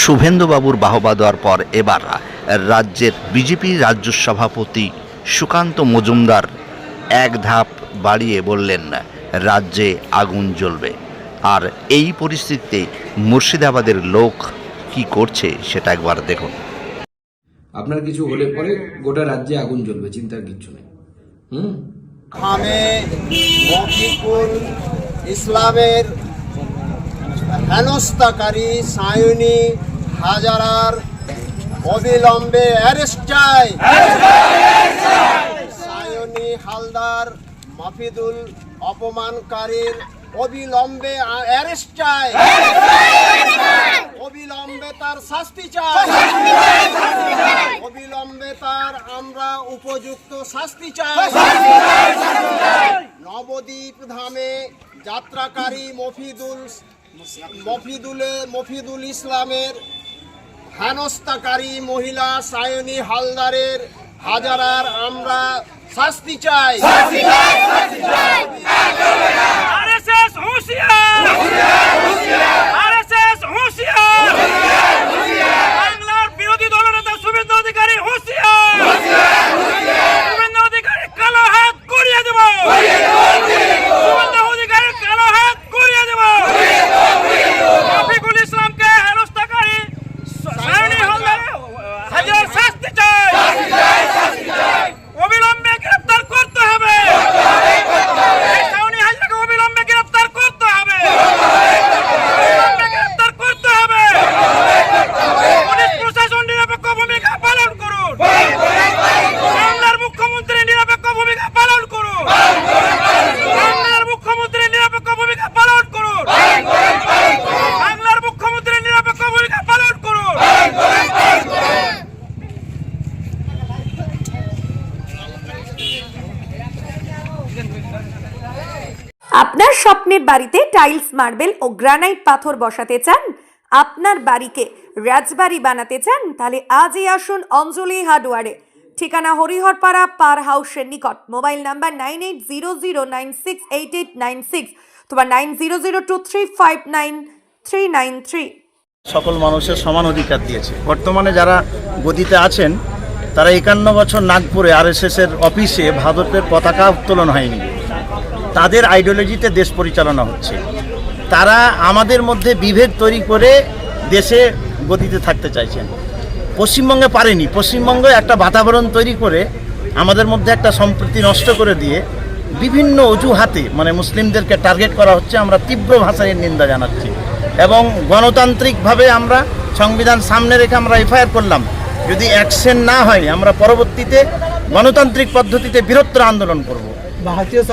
শুভেন্দুবাবুর বাহবা দেওয়ার পর এবার রাজ্যের বিজেপি রাজ্য সভাপতি সুকান্ত মজুমদার এক ধাপ বাড়িয়ে বললেন রাজ্যে আগুন জ্বলবে। আর এই পরিস্থিতিতে মুর্শিদাবাদের লোক কি করছে সেটা একবার দেখুন। আপনার কিছু হলে পরে গোটা রাজ্যে আগুন জ্বলবে চিন্তার কিচ্ছু নেই। হুম? ইসলামের হেনস্থাকারী সায়নী হাজারার অবিলম্বে অ্যারেস্ট চাই। সায়নী হালদার মাফিদুল অপমানকারীর অবিলম্বে অ্যারেস্ট চাই। অবিলম্বে তার শাস্তি চাই। অবিলম্বে তার আমরা উপযুক্ত শাস্তি চাই। নবদ্বীপ ধামে যাত্রাকারী মফিদুল মফিদুলে মফিদুল ইসলামের হেনস্থাকারী মহিলা সায়নী হালদারের হাজারার আমরা শাস্তি চাই। আপনার স্বপ্নের বাড়িতে টাইলস, মার্বেল ও গ্রানাইট পাথর বসাতে চান? আপনার বাড়িকে রাজবাড়ি বানাতে চান? তাহলে আজই আসুন অঞ্জলি হার্ডওয়ারে। ঠিকানা হরিহরপাড়া পার হাউসের নিকট। Mobile number nine eight zero zero nine six eight eight nine six তোমার nine zero zero two three five nine three nine three. সকল মানুষের সমান অধিকার দিয়েছে। বর্তমানে যারা গদিতে আছেন, তারা একান্ন বছর নাগপুরে আরএসএস এর অফিসে ভারতের পতাকা উত্তোলন হয়নি। তাদের আইডিওলজিতে দেশ পরিচালনা হচ্ছে। তারা আমাদের মধ্যে বিভেদ তৈরি করে দেশে গতিতে থাকতে চাইছেন। পশ্চিমবঙ্গে পারেনি। পশ্চিমবঙ্গে একটা বাতাবরণ তৈরি করে আমাদের মধ্যে একটা সম্প্রীতি নষ্ট করে দিয়ে বিভিন্ন অজুহাতে মানে মুসলিমদেরকে টার্গেট করা হচ্ছে, আমরা তীব্র ভাষায় নিন্দা জানাচ্ছি। এবং গণতান্ত্রিকভাবে আমরা সংবিধান সামনে রেখে আমরা এফআইআর করলাম। যদি অ্যাকশন না হয়, আমরা পরবর্তীতে গণতান্ত্রিক পদ্ধতিতে বৃহত্তর আন্দোলন করব।